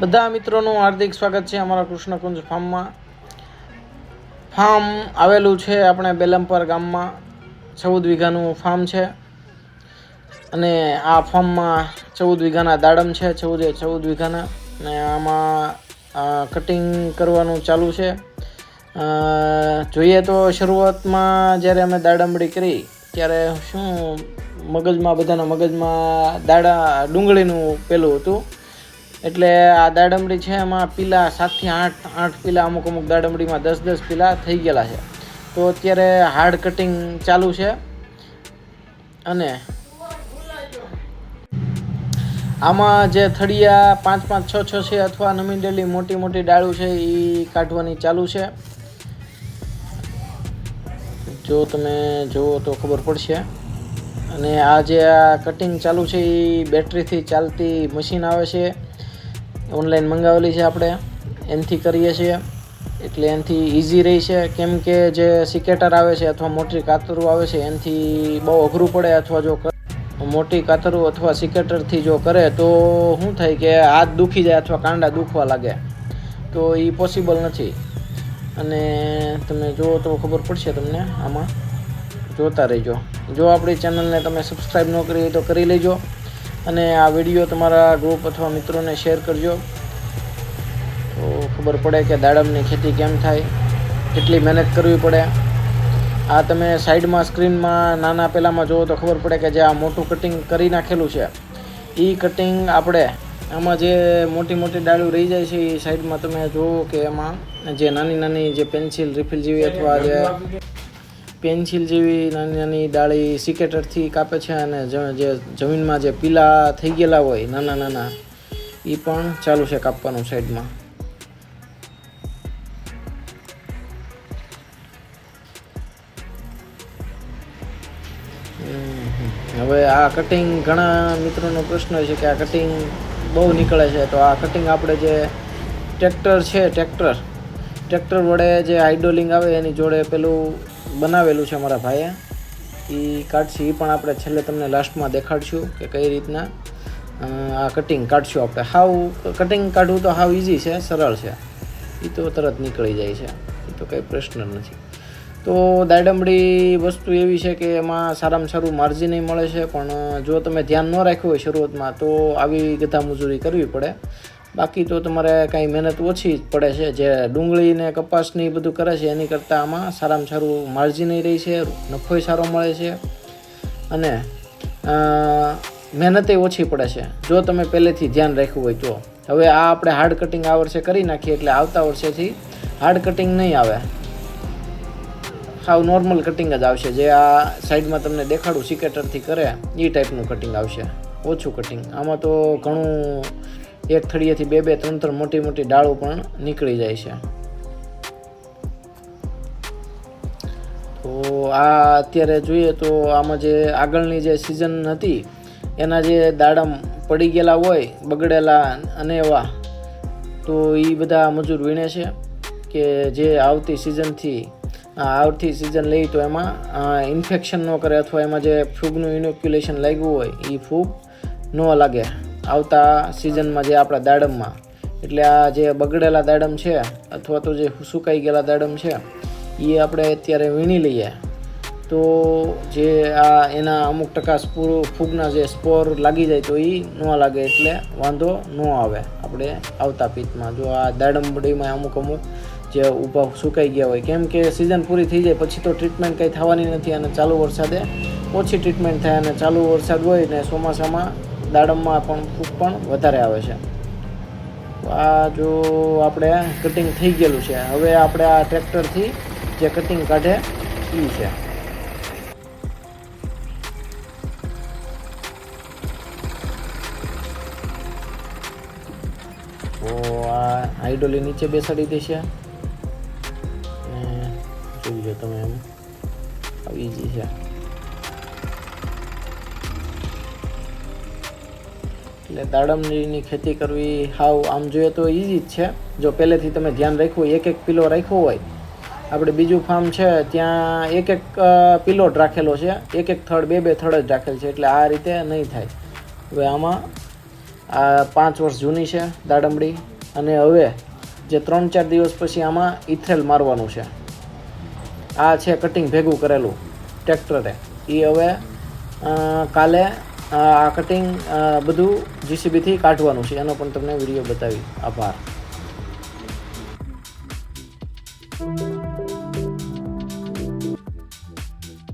બધા મિત્રોનું હાર્દિક સ્વાગત છે અમારા કૃષ્ણકુંજ ફાર્મમાં. ફાર્મ આવેલું છે આપણે બેલમપર ગામમાં. ચૌદ વીઘાનું ફાર્મ છે. અને આ ફાર્મમાં ચૌદ વીઘાના દાડમ છે, ચૌદે ચૌદ વીઘાના. અને આમાં કટિંગ કરવાનું ચાલુ છે. જોઈએ તો શરૂઆતમાં જ્યારે અમે દાડમડી કરી, ત્યારે શું મગજમાં, બધાના મગજમાં દાડા ડુંગળીનું પેલું હતું. એટલે આ દાડમડી છે, એમાં પીલા સાતથી આઠ આઠ પીલા અમુક અમુક દાડમડીમાં દસ દસ પીલા થઈ ગયેલા છે. તો અત્યારે હાર્ડ કટિંગ ચાલુ છે. અને આમાં જે થળિયા પાંચ પાંચ છ છ છે અથવા નમી ડેલી મોટી મોટી ડાળું છે, એ કાઢવાની ચાલુ છે. જો તમે જુઓ તો ખબર પડશે. અને આ જે આ કટિંગ ચાલુ છે, એ બેટરીથી ચાલતી મશીન આવે છે. ઓનલાઈન મંગાવેલી છે આપણે. એનથી કરીએ છીએ. એટલે એનાથી ઇઝી રહી છે. કેમ કે જે સિકેટર આવે છે અથવા મોટી કાતરું આવે છે, એનાથી બહુ અઘરું પડે અથવા જો મોટી કાતરું અથવા સિકેટરથી જો કરે તો શું થાય કે હાથ દુખી જાય અથવા કાંડા દુખવા લાગે. તો એ પોસિબલ નથી. અને તમે જુઓ તો ખબર પડશે તમને આમાં. જોતા રહેજો. જો આપણી ચેનલને તમે સબસ્ક્રાઈબ ન કરી હોય તો કરી લેજો. અને આ વીડિયો તમારા ગ્રુપ અથવા મિત્રોને શેર કરજો. તો ખબર પડે કે દાડમની ખેતી કેમ થાય, કેટલી મહેનત કરવી પડે. આ તમે સાઈડમાં સ્ક્રીનમાં નાના પેલામાં જુઓ તો ખબર પડે કે જે આ મોટું કટિંગ કરી નાખેલું છે. એ કટિંગ આપણે આમાં જે મોટી મોટી ડાળું રહી જાય છે એ સાઈડમાં તમે જુઓ કે એમાં જે નાની નાની જે પેન્સિલ રિફિલ જેવી અથવા જે પેન્સિલ જેવી નાની નાની ડાળી સિકેટરથી કાપે છે અને જે જમીનમાં જે પીલા થઈ ગયેલા હોય, નાના નાના એ પણ ચાલુ છે કાપવાનું સાઈડમાં. હવે આ કટિંગ ઘણા મિત્રોનો પ્રશ્ન છે કે આ કટિંગ બહુ નીકળે છે. તો આ કટિંગ આપણે જે ટ્રેક્ટર છે ટ્રેક્ટર ટ્રેક્ટર વડે જે હાઇડ્રોલિંગ આવે એની જોડે પેલું બનાવેલું છે મારા ભાઈએ. એ કાઢશું એ પણ આપણે છેલ્લે તમને લાસ્ટમાં દેખાડશું કે કઈ રીતના આ કટિંગ કાઢશું આપણે. હાવ કટિંગ કાઢવું તો હાવ ઇઝી છે, સરળ છે. એ તો તરત નીકળી જાય છે. એ તો કંઈ પ્રશ્ન નથી. તો દાડમડી વસ્તુ એવી છે કે એમાં સારામાં સારું માર્જિન મળે છે, પણ જો તમે ધ્યાન ન રાખ્યું હોય શરૂઆતમાં, તો આવી ગધા મજૂરી કરવી પડે. બાકી તો તમારે કાંઈ મહેનત ઓછી પડે છે. જે ડુંગળી ને કપાસની એ બધું કરે છે, એની કરતાં આમાં સારામાં સારું માર્જિન રહી છે નફોય સારો મળે છે. અને મહેનતે ઓછી પડે છે. જો તમે પહેલેથી ધ્યાન રાખ્યું હોય તો. હવે આ આપણે હાર્ડ કટિંગ આ વર્ષે કરી નાખીએ એટલે આવતા વર્ષેથી હાર્ડ કટિંગ નહીં આવે. સાવ નોર્મલ કટિંગ જ આવશે. જે આ સાઈડમાં તમને દેખાડું સિકેટરથી કરે એ ટાઈપનું કટિંગ આવશે. ઓછું કટિંગ આમાં તો ઘણું એક થળિયેથી બે બે ત્રણ ત્રણ મોટી મોટી ડાળો પણ નીકળી જાય છે. તો આ અત્યારે જોઈએ તો આમાં જે આગળની જે સિઝન હતી, એના જે દાડમ પડી ગયેલા હોય, બગડેલા અને એવા, તો એ બધા મજૂર વીણે છે કે જે આવતી સિઝનથી આવતી સિઝન લઈ તો એમાં ઇન્ફેક્શન ન કરે અથવા એમાં જે ફૂગનું ઇનોક્યુલેશન લાગ્યું હોય એ ફૂગ ન લાગે. આવતા સિઝનમાં જે આપણા દાડમમાં, એટલે આ જે બગડેલા દાડમ છે, અથવા તો જે સુકાઈ ગયેલા દાડમ છે, એ આપણે અત્યારે વીણી લઈએ. તો જે આ એના અમુક ટકા સ્પૂર ફૂગના જે સ્પોર લાગી જાય તો એ ન લાગે એટલે વાંધો ન આવે આપણે આવતા પિત્તમાં. જો આ દાડમડીમાં અમુક અમુક જે ઊભા સુકાઈ ગયા હોય, કેમ કે સિઝન પૂરી થઈ જાય, પછી તો ટ્રીટમેન્ટ કંઈ થવાની નથી અને ચાલુ વરસાદે ઓછી ટ્રીટમેન્ટ થાય અને ચાલુ વરસાદ હોય ને ચોમાસામાં દાડમમાં પણ ફૂગ પણ વધારે આવે છે. આ જો આપણે કટિંગ થઈ ગયેલું છે, હવે આપણે આ ટ્રેક્ટરથી જે કટિંગ કાઢે એ છે. તો આ હાઇડોલી નીચે બેસાડી દેશે જોઈ જો તમે એમ. આવી છે. એટલે દાડમની ખેતી કરવી, હાવ, આમ જોઈએ તો ઇઝી જ છે. જો પહેલેથી તમે ધ્યાન રાખ્યું એક એક કિલો રાખ્યો હોય, આપણે બીજું ફાર્મ છે, ત્યાં એક એક પિલોટ રાખેલો છે. એક એક થડ બે બે થડ જ રાખેલ છે, એટલે આ રીતે નહીં થાય. હવે આમાં, આ પાંચ વર્ષ જૂની છે દાડમડી, અને હવે જે ત્રણ ચાર દિવસ પછી આમાં ઇથેલ મારવાનું છે. આ છે કટિંગ ભેગું કરેલું, ટ્રેક્ટરે. એ હવે કાલે આ કટિંગ બધું જીસીબીથી કાઢવાનું છે. એનો પણ તમને વીડિયો બતાવી આભાર.